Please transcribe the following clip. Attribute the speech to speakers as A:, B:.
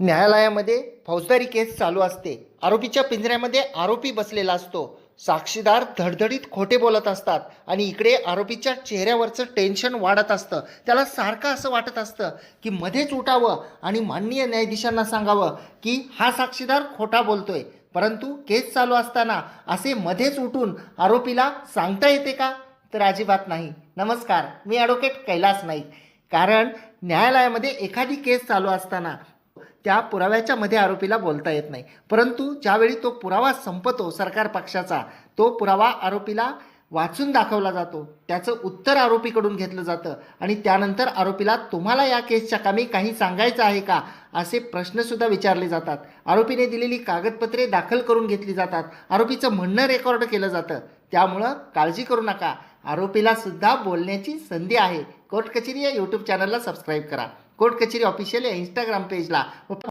A: न्यायालयामध्ये फौजदारी केस चालू असते. आरोपीच्या पिंजऱ्यामध्ये आरोपी बसलेला असतो. साक्षीदार धडधडीत खोटे बोलत असतात आणि इकडे आरोपीच्या चेहऱ्यावरचं टेन्शन वाढत असतं. त्याला सारखं असं वाटत असतं की मध्येच उठावं आणि माननीय न्यायाधीशांना सांगावं की हा साक्षीदार खोटा बोलतोय. परंतु केस चालू असताना असे मध्येच उठून आरोपीला सांगता येते का? तर अजिबात नाही. नमस्कार मी ॲडव्होकेट कैलास नाईक. कारण न्यायालयामध्ये एखादी केस चालू असताना त्या पुराव्याच्या मध्ये आरोपीला बोलता येत नाही. परंतु ज्यावेळी तो पुरावा संपतो सरकार पक्षाचा तो पुरावा आरोपीला वाचून दाखवला जातो. त्याचं उत्तर आरोपीकडून घेतलं जातं. आणि त्यानंतर आरोपीला तुम्हाला या केसच्या कामी काही सांगायचं आहे का? असे प्रश्नसुद्धा विचारले जातात. आरोपीने दिलेली कागदपत्रे दाखल करून घेतली जातात. आरोपीचं म्हणणं रेकॉर्ड केलं जातं. त्यामुळं काळजी करू नका. आरोपीला सुद्धा बोलण्याची संधी आहे. कोर्ट कचेरी या यूट्यूब चॅनलला सबस्क्राईब करा. कोर्ट कचेरी ऑफिशियल या इंस्टाग्राम पेजला